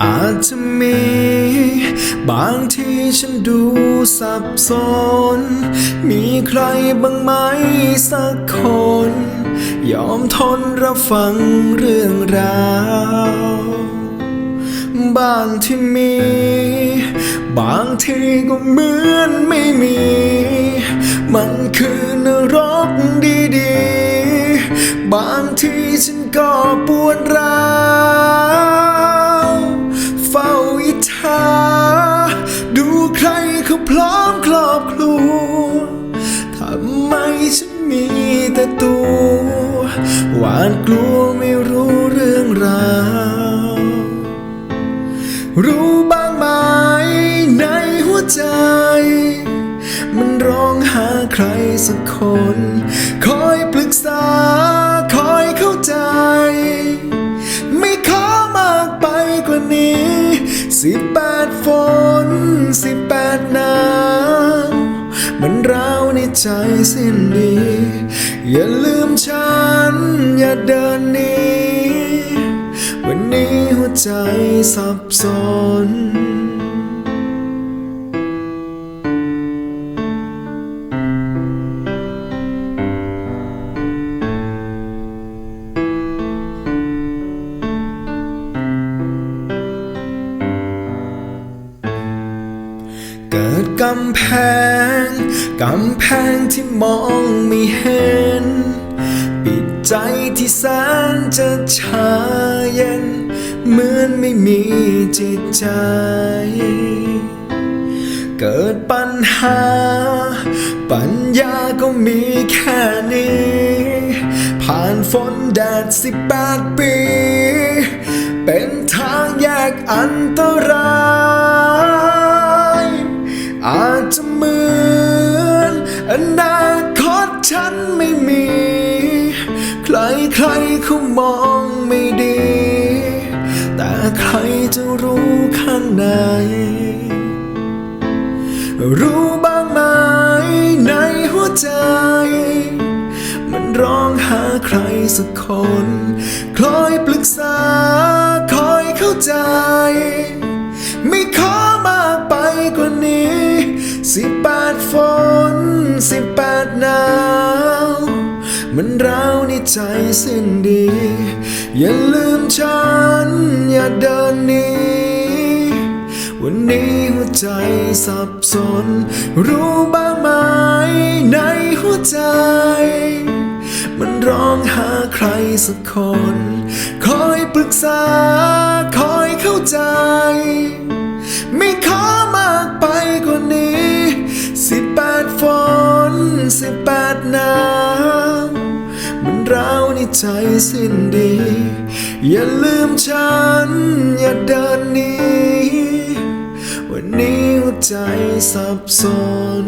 อาจจะมี บางที่ฉันดูสับสน มีใครบ้างไหมสักคน ยอมทนรับฟังเรื่องราว บ้างที่มี บางทีก็เหมือนไม่มี มันคือนรกดีๆ บางทีฉันก็ปวดร้า อบครัวทำไมฉันมีแต่ตัวหวาดกลัวไม่รู้เรื่องราว รู้บ้างไหมในหัวใจ มันร้องหาใครสักคน ใจสิ้นดี อย่าลืมฉัน อย่าเดินหนีวันนี้หัวใจสับสน เกิดกำแพง กำแพงที่มองไม่เห็น ปิดใจที่แสนจะชาเย็น เหมือนไม่มีจิตใจ เกิดปัญหา ปัญญาก็มีแค่นี้ ผ่านฝนแดดสิบแปดปี เป็นทางแยกอันตราย อนอนาคตฉันไม่มี ใครใครเขามองไม่ดี แต่ใครจะรู้ข้างใน รู้บ้างไหมในหัวใจ มันร้องหาใครสักคน คลอยปรึกษา คอยเข้าใจ ไม่ขอมากไปกว่านี้ สิบแป สิบแปดหนาวมันร้าวในใจสิ้นดี อย่าลืมฉัน อย่าเดินหนีวันนี้หัวใจสับสน รู้บ้างไหมในหัวใจ มันร้องหาใครสักคน คอยปรึกษา คอยเข้าใจ ไม่ขอมา ร้าวในใจสิ้นดี อย่าลืมฉัน อย่าเดินหนีวันนี้หัวใจสับสน